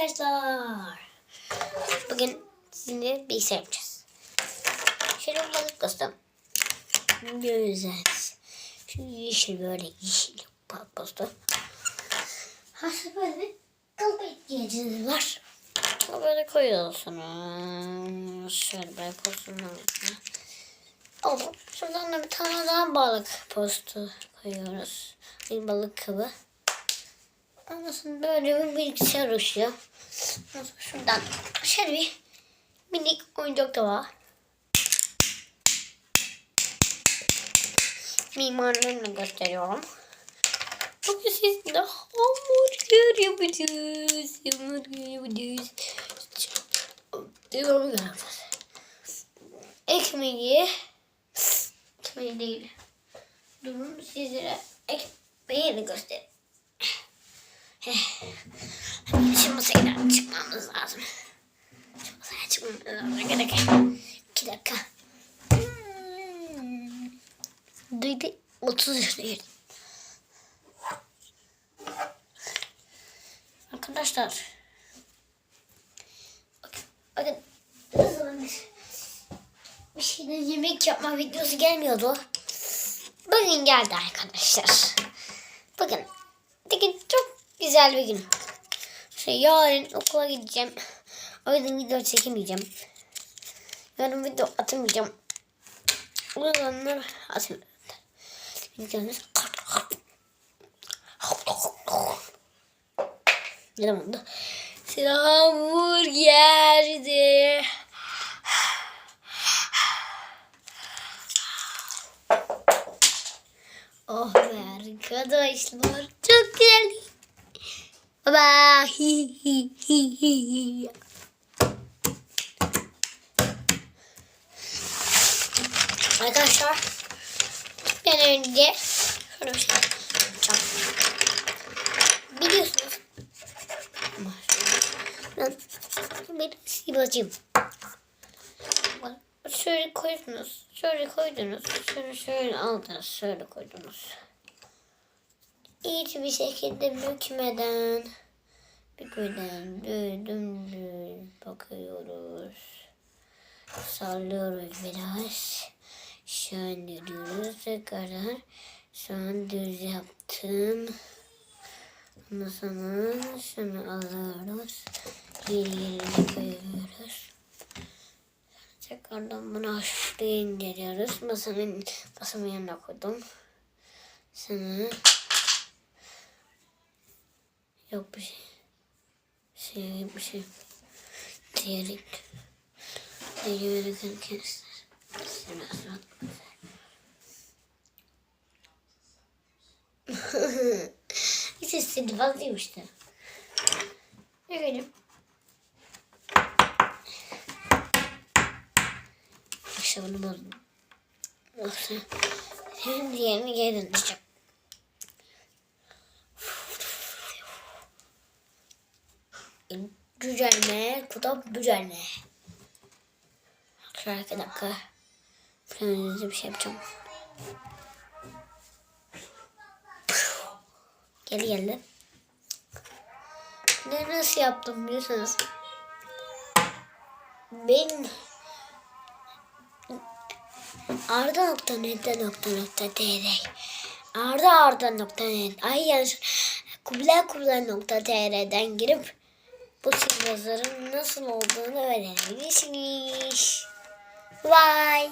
arkadaşlar. Bugün sizinle bilgisayar yapacağız. Şöyle balık göstereyim. Güzel. Şu yeşil böyle yeşil balık postu. Aslında böyle bir kalıp ihtiyacınız var. Böyle koyuyoruz sonra. Şöyle böyle altına. Oldu. Şuradan da bir tane daha balık postu koyuyoruz. Bir balık kabı. Sonra böyle bir bilgisayar uçuyor. Şuradan şöyle bir minik oyuncak da var. Mimarlarını gösteriyorum. Bugün sizinle hamburger yapacağız. Hamburger yapacağız. Devamı yapacağız. Ekmeği ekmeği değil. Durun sizlere ekmeğini göstereyim. Şu masaya çıkmamız lazım. Şu çıkmamız lazım. Dakika. İki dakika. Hmm. Duydu 30 yaşındayım. Arkadaşlar. Bakın. Bakın. Ne zamandır bir şeyden yemek yapma videosu gelmiyordu. Bugün geldi arkadaşlar. Bugün. Bugün çok güzel bir gün. Şey, yarın okula gideceğim. O yüzden video çekemeyeceğim. Yarın video atamayacağım. O yüzden atmayacağım. Videonuz ne zaman da hamburgerdi. Oh be arkadaşlar çok güzel. Baba. Hi hi hi hi. Arkadaşlar ben önce bir şey yapacağım. Biliyorsunuz. Ben bir silacağım. Şöyle koydunuz. Şöyle koydunuz. Şöyle şöyle aldınız. Şöyle koydunuz. İyice bir şekilde bükmeden bükmeden böyle dümdüz bakıyoruz. Sallıyoruz biraz. Şöyle diyoruz tekrardan. Şu an düz yaptım. Ondan sonra şunu alıyoruz. Yeri yerine koyuyoruz. Tekrardan bunu hafifçe indiriyoruz. Masanın, masamın yanına koydum. Sonra yok bir şey. Şey bir şey. Diyerek. Diyerek arkadaşlar. Sonra Hiç istedi vazgeçmişti. Ne benim? İşte bunu buldum. Yoksa şimdi diğerini geri döneceğim. Gücelme, kuda gücelme. Şöyle iki dakika. Planınızda bir şey yapacağım. Geri geldi. Ne nasıl yaptım biliyorsunuz. Ben Arda nokta nokta nokta nokta tr Arda Arda nokta net Ay yanlış Kubilay Kubilay nokta tr'den girip bu sihirbazların nasıl olduğunu öğrenebilirsiniz. Bye.